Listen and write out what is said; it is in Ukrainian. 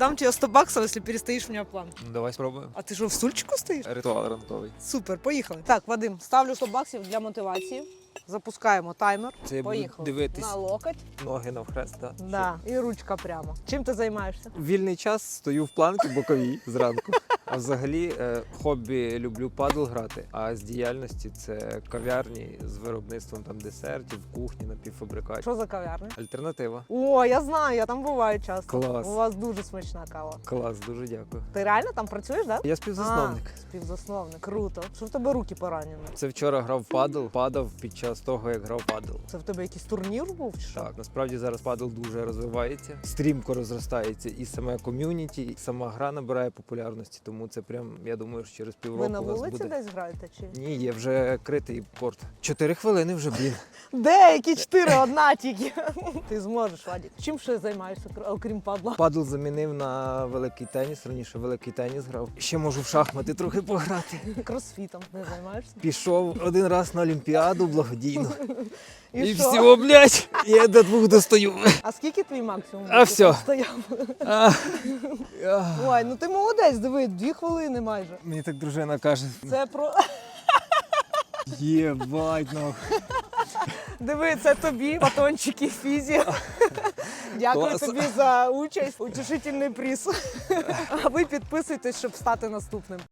Дам тебе 100 баксов, если перестоишь у меня план. Ну, давай спробуємо. А ти що, в стульчику стоїш? Ритуал ранковий. Супер, поїхали. Так, Вадим, ставлю 100 баксів для мотивації. Запускаємо таймер. Це Поїхали. дивитись. На локоть. Ноги навхрест, так. Да. І ручка прямо. Чим ти займаєшся? Вільний час стою в планки боковій зранку. А взагалі е, хобі люблю падл грати. А з діяльності це кав'ярні з виробництвом там десертів, кухні, напівфабрикатів. Що за кав'ярня? Альтернатива. О, я знаю, я там буваю часто. Клас. У вас дуже смачна кава. Клас, дуже дякую. Ти реально там працюєш, так? Да? Я співзасновник. А, співзасновник. Круто. Що в тебе руки поранені? Це вчора грав падл, падав під час того, як грав падл. Це в тебе якийсь турнір був? Чи що? Так, насправді зараз падл дуже розвивається, стрімко розростається і саме ком'юніті, і сама гра набирає популярності. Тому це прям, я думаю, що через півроку Ви на у вас вулиці буде. десь граєте? Чи? Ні, є вже критий порт. Чотири хвилини вже, блін. Де? Які чотири? Одна тільки. Ти зможеш, Вадік. Чим ще займаєшся, окрім падла? Падл замінив на великий теніс. Раніше великий теніс грав. Ще можу в шахмати трохи пограти. Кросфітом не займаєшся? Пішов один раз на Олімпіаду благодійно. І, І, що? все, блядь, я до двох достаю. А скільки твій максимум? А всьо. Стояв? А, а. Ой, ну ти молодець, диви, дві хвилини майже. Мені так дружина каже. Це про Єбать, ну. диви, це тобі, батончики фізі. Дякую Клас. тобі за участь. Утішительний приз. А ви підписуйтесь, щоб стати наступним.